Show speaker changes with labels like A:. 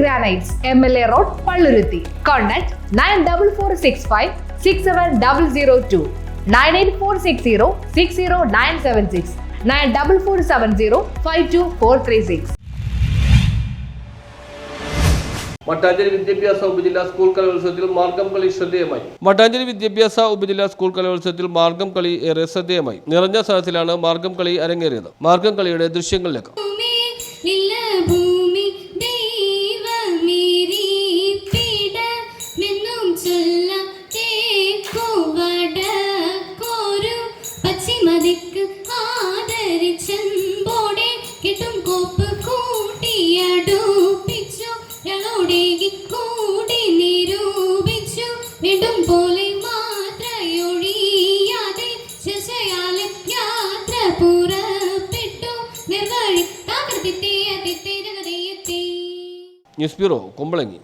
A: Granites M L A road Palluruthy contact nine double four six five six seven double zero two nine eight four six zero six zero nine seven six nine double four seven zero five two four three six
B: Mattancherry വിദ്യാഭ്യാസ ഉപജില്ലാ school കലോത്സവത്തിൽ മാർഗം കളി ശ്രദ്ധേയമായി. മട്ടാഞ്ചേരി വിദ്യാഭ്യാസ ഉപജില്ലാ school കലോത്സവത്തിൽ മാർഗം കളി ഏറെ ശ്രദ്ധേയമായി. നിറഞ്ഞ സ്ഥലത്തിലാണ് മാർഗം കളി അരങ്ങേറിയത്. മാർഗം കളിയുടെ ദൃശ്യങ്ങളിലേക്ക്.
C: പശ്ചിമദിക്ക് ആദരിച്ചെമ്പോടെ കിട്ടും കോപ്പ് കൂട്ടിയടുപ്പിച്ചു ഞങ്ങളുടെ കൂടി നിരൂപിച്ചു. വീണ്ടും പോലെ
B: ന്യൂസ് ബ്യൂറോ കുമ്പളങ്ങി.